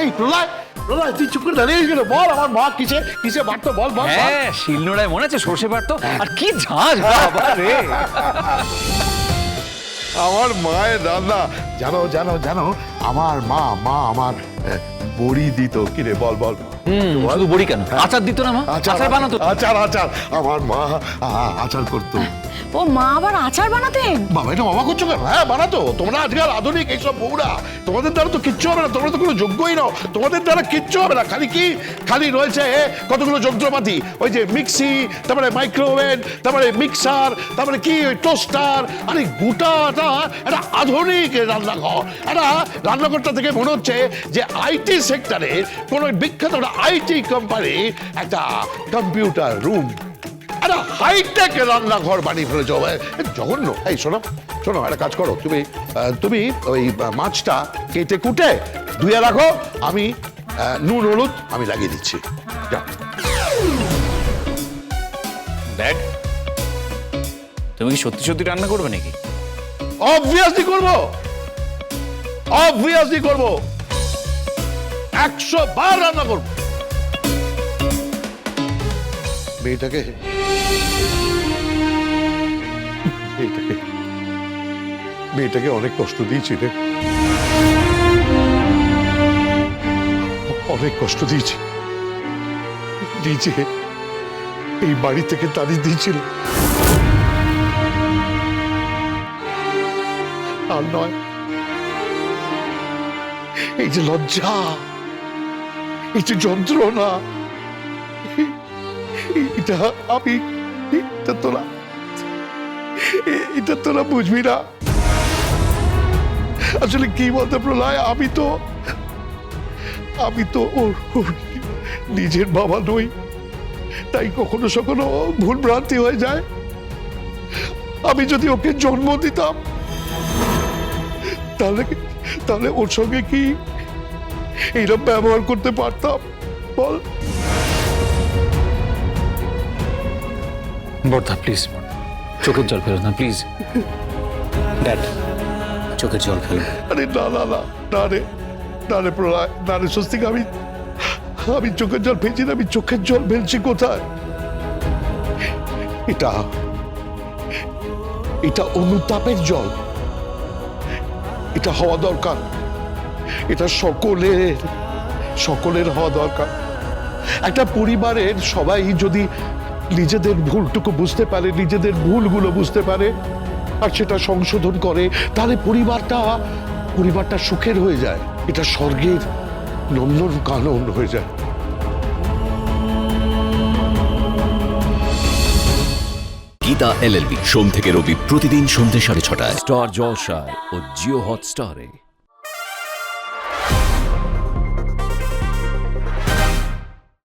এই প্রলয় প্রলয় তুই চুপ করে দাঁড়িয়ে গেল বল আমার মা কিসে কিসে বাড়তো বল বল। হ্যাঁ শিলনোড়ায় মনে আছে সর্ষে বাড়তো? আর কি ঝাঁঝ বাবা রে। আমার মায়ের রান্না জানো জানো জানো আমার মা মা আমার বড়ি দিত। কিরে বল বল। শুধু বড়ি কেন? আচার দিত না মা? আচার বানাতো আচার আচার। আমার মা আচার করতো। ও মা আবার আচার বানাতেন? বাবা এটা করছ কেন? হ্যাঁ বানাতো। তোমরা আজকাল আধুনিক এইসব বউরা। তোমাদের দ্বারা তো কিচ্ছু হবে না। তোমরা তো কোনো যোগ্যই নাও। তোমাদের দ্বারা কিচ্ছু হবে না। খালি কি? খালি রয়েছে কতগুলো যন্ত্রপাতি? ওই যে মিক্সি তারপরে মাইক্রোওয়েভ তারপরে মিক্সার তারপরে কি? ওই টোস্টার। আরে গোটাটা একটা আধুনিক রান্নাঘর। একটা রান্নাঘরটা থেকে মনে হচ্ছে যে আইটি সেক্টরে কোনো বিখ্যাত একটা আইটি কোম্পানি একটা কম্পিউটার রুম। একটা হাইটেক রান্নাঘর বানিয়ে ফেলেছ। জঘন্য। এই শোনো শোনো একটা কাজ করো। তুমি তুমি ওই মাছটা কেটে কুটে ধুয়ে রাখো। আমি নুন হলুদ আমি লাগিয়ে দিচ্ছি। ড্যাড তুমি কি সত্যি সত্যি রান্না করবে নাকি? অবভিয়াসলি করব। অবভিয়াসলি করব। একশো বার রান্না করব। মেয়েটাকে? মেয়েটাকে? অনেক কষ্ট দিয়েছি রে। অনেক কষ্ট দিয়েছি। নিজে এই বাড়ি থেকে তাড়িয়ে দিয়েছিল আর নয়, এই যে লজ্জা, এই যে যন্ত্রণা এটা আমি, এটা তোরা এটা তোরা বুঝবি না। আসলে কি বলতে প্রলয়, আমি তো আমি তো ওর নিজের বাবা নই। তাই কখনো সখনো ভুল ভ্রান্তি হয়ে যায়। আমি যদি ওকে জন্ম দিতাম, তাহলে তাহলে ওর সঙ্গে কি এইরকম ব্যবহার করতে পারতাম? বল। বর্ধা প্লিজ চোখের জল ফেলো না প্লিজ ড্যাড চোখের জল ফেলো। আরে না না না না রে না রে প্রলয়, না রে স্বস্তিক, আমি আমি চোখের জল ফেলছি না, আমি চোখের জল ফেলছি কোথায়? এটা এটা অনুতাপের জল। এটা হওয়া দরকার। এটা সকলের সকলের হওয়া দরকার। একটা পরিবারের সবাই যদি নিজেদের ভুলটুকু বুঝতে পারে নিজেদের ভুলগুলো বুঝতে পারে আর সেটা সংশোধন করে তাহলে পরিবারটা পরিবারটা সুখের হয়ে যায়। এটা স্বর্গের নন্দন কানন হয়ে যায়। গীতা এলএলবি সোম থেকে রবি প্রতিদিন সন্ধ্যে সাড়ে ছটায়। স্টার জলসায় ও জিও হটস্টারে।